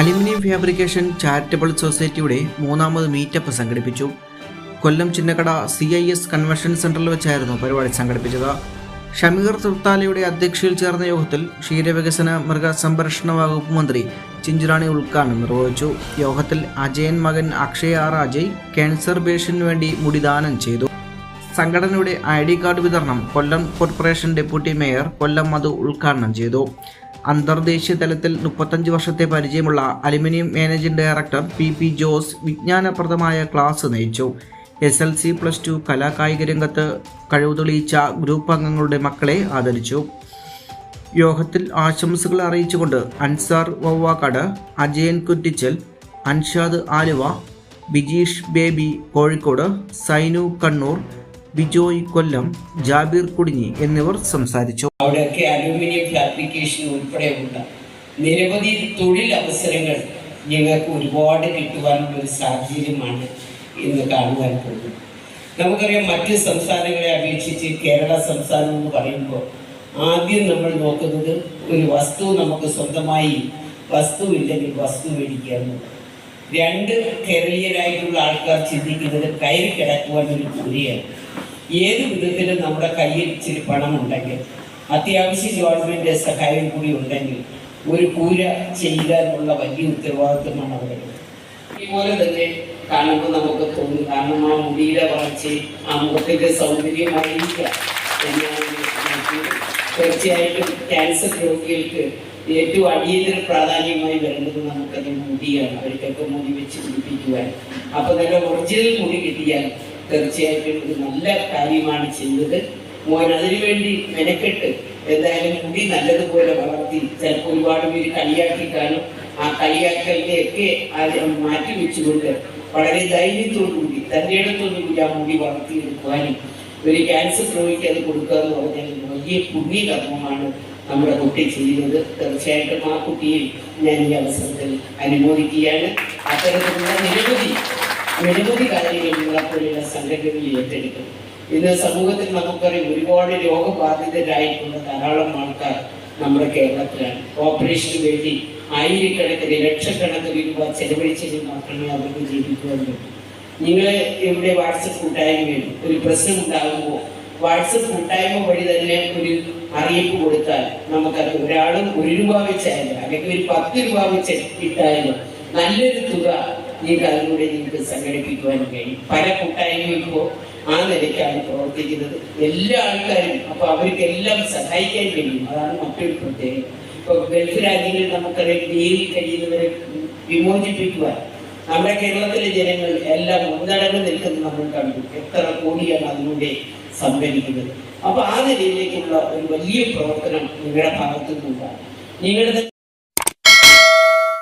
Aluminium fabrication charitable സൊസൈറ്റിയുടെ മൂന്നാമത് meetup സംഘടിപ്പിച്ചു. Kollam Chinnakada C I S convention സെന്ററിൽ വെച്ചായിരുന്നു പരിപാടി സംഘടിപ്പിച്ചത്. ഷമീർ തൃത്താലയുടെ അധ്യക്ഷയിൽ ചേർന്ന യോഗത്തിൽ ക്ഷീരവികസന മൃഗസംരക്ഷണ വകുപ്പ് മന്ത്രി ചിഞ്ചുറാണി ഉദ്ഘാടനം നിർവഹിച്ചു. യോഗത്തിൽ അജയൻ മകൻ അക്ഷയ് ആർ അജയ് ക്യാൻസർ പേഷ്യന് വേണ്ടി മുടിദാനം ചെയ്തു. സംഘടനയുടെ ഐ ഡി കാർഡ് വിതരണം Kollam corporation deputy mayor Kollam Madhu ഉദ്ഘാടനം ചെയ്തു. അന്തർദേശീയ തലത്തിൽ മുപ്പത്തഞ്ച് വർഷത്തെ പരിചയമുള്ള aluminium managing director P P Jose വിജ്ഞാനപ്രദമായ class നയിച്ചു. S L C plus two കലാകായിക രംഗത്ത് കഴിവ് തെളിയിച്ച ഗ്രൂപ്പ് അംഗങ്ങളുടെ മക്കളെ ആദരിച്ചു. യോഗത്തിൽ ആശംസകൾ അറിയിച്ചുകൊണ്ട് അൻസാർ വവ്വാക്കാട് അജയൻ കുറ്റിച്ചൽ അൻഷാദ് ആലുവ ബിജീഷ് ബേബി കോഴിക്കോട് സൈനു കണ്ണൂർ ബിജോയ് കൊല്ലം ജാബിർ കുടിഞ്ഞി എന്നിവർ സംസാരിച്ചു. അവിടെയൊക്കെ അലൂമിനിയം ഫാബ്രിക്കേഷൻ ഉൾപ്പെടെയുള്ള നിരവധി തൊഴിലവസരങ്ങൾ ഞങ്ങൾക്ക് ഒരുപാട് കിട്ടുവാനുള്ള ഒരു സാഹചര്യമാണ് ഇന്ന് കാണുവാൻ പോകുന്നത്. നമുക്കറിയാം മറ്റ് സംസ്ഥാനങ്ങളെ അപേക്ഷിച്ച് കേരള സംസ്ഥാനം എന്ന് പറയുമ്പോൾ ആദ്യം നമ്മൾ നോക്കുന്നത് ഒരു വസ്തു നമുക്ക് സ്വന്തമായി വസ്തു ഇല്ലെങ്കിൽ വസ്തു മേടിക്കുക എന്നുള്ളത് രണ്ട് കേരളീയരായിട്ടുള്ള ആൾക്കാർ ചിന്തിക്കുന്നത് കയറി കിടക്കുവാൻ ഒരു കൂലിയാണ്. ഏത് വിധത്തിലും നമ്മുടെ കയ്യിൽ ഇച്ചിരി പണം ഉണ്ടെങ്കിൽ അത്യാവശ്യം ഗവൺമെന്റ് സഹായം കൂടി ഉണ്ടെങ്കിൽ ഒരു കൂര ചെയ്യാനുള്ള വലിയ ഉത്തരവാദിത്വമാണ് അവിടെ. ഇതുപോലെ തന്നെ കാണുമ്പോൾ നമുക്ക് തോന്നും കാരണം ആ മുടിയുടെ വളർച്ചയും ആ മുഖത്തിന്റെ സൗന്ദര്യമായിരിക്കാം തീർച്ചയായിട്ടും ക്യാൻസർ രോഗികൾക്ക് ഏറ്റവും അടിയന്തര പ്രാധാന്യമായി വരുന്നത് നമുക്കത് മുടിയാണ്. അവർക്കൊക്കെ മുടി വെച്ച് പിടിപ്പിക്കുവാൻ. അപ്പോൾ നല്ല ഒറിജിനൽ മുടി കിട്ടിയാൽ തീർച്ചയായിട്ടും ഇത് നല്ല കാര്യമാണ് ചെയ്തത് മോൻ അതിനുവേണ്ടി മെനക്കെട്ട് എന്തായാലും മുടി നല്ലതുപോലെ വളർത്തി ചിലപ്പോൾ ഒരുപാട് പേര് കളിയാക്കി കാണും. ആ കളിയാക്കലിനെ ഒക്കെ മാറ്റി വെച്ചുകൊണ്ട് വളരെ ധൈര്യത്തോടുകൂടി തന്റെ ഇടത്തോടുകൂടി ആ മുടി വളർത്തിയെടുക്കുവാനും ഒരു ക്യാൻസർ രോഗിക്ക് അത് കൊടുക്കുക എന്ന് പറഞ്ഞാൽ വലിയ പുണ്യകർമ്മമാണ് നമ്മുടെ കുട്ടി ചെയ്യുന്നത്. തീർച്ചയായിട്ടും ആ കുട്ടിയെ ഞാൻ ഈ അവസരത്തിൽ അനുമോദിക്കുകയാണ്. അത്തരത്തിലുള്ള നിരവധി നിരവധി കാര്യങ്ങൾ നിങ്ങളെപ്പോലെയുള്ള സംഘടനകൾ ഏറ്റെടുക്കും ഇന്ന് സമൂഹത്തിൽ നമുക്കറിയാം ഒരുപാട് രോഗബാധിതരായിട്ടുള്ള ധാരാളം ആൾക്കാർ നമ്മുടെ കേരളത്തിലാണ്. ഓപ്പറേഷന് വേണ്ടി ആയിരക്കണക്കിന് ലക്ഷക്കണക്കിന് രൂപ ചെലവഴിച്ചതിൽ മാത്രമേ അവർക്ക് ജീവിക്കുവാൻ നിങ്ങൾ ഇവിടെ വാട്സപ്പ് കൂട്ടായ്മയിൽ ഒരു പ്രശ്നം ഉണ്ടാകുമ്പോൾ വാട്സപ്പ് കൂട്ടായ്മ വഴി തന്നെ ഒരു അറിയിപ്പ് കൊടുത്താൽ നമുക്കത് ഒരാളും ഒരു രൂപ വെച്ചായാലും അല്ലെങ്കിൽ ഒരു പത്ത് രൂപ വെച്ച് ഇട്ടായാലും നല്ലൊരു തുക നിങ്ങൾക്ക് അതിലൂടെ നിങ്ങൾക്ക് സംഘടിപ്പിക്കുവാനും കഴിയും. പല കൂട്ടായ്മയ്ക്കോ ആ നിലയ്ക്കാണ് പ്രവർത്തിക്കുന്നത്. എല്ലാ ആൾക്കാരും അപ്പൊ അവർക്കെല്ലാം സഹായിക്കാൻ കഴിയും. അതാണ് മറ്റൊരു പ്രത്യേകത. ഇപ്പൊ ഗൾഫ് രാജ്യങ്ങളിൽ നമുക്കറിയാം ജയിലിൽ കഴിയുന്നവരെ വിമോചിപ്പിക്കുവാൻ നമ്മുടെ കേരളത്തിലെ ജനങ്ങൾ എല്ലാം ഒന്നടങ്ങ് നിൽക്കുന്നത് നമ്മൾ കണ്ടു. എത്ര കോടിയാണ് അതിലൂടെ സംഭരിക്കുന്നത്. അപ്പോൾ ആ നിലയിലേക്കുള്ള ഒരു വലിയ പ്രവർത്തനം നിങ്ങളുടെ ഭാഗത്തു നിന്നുണ്ടാകും നിങ്ങളുടെ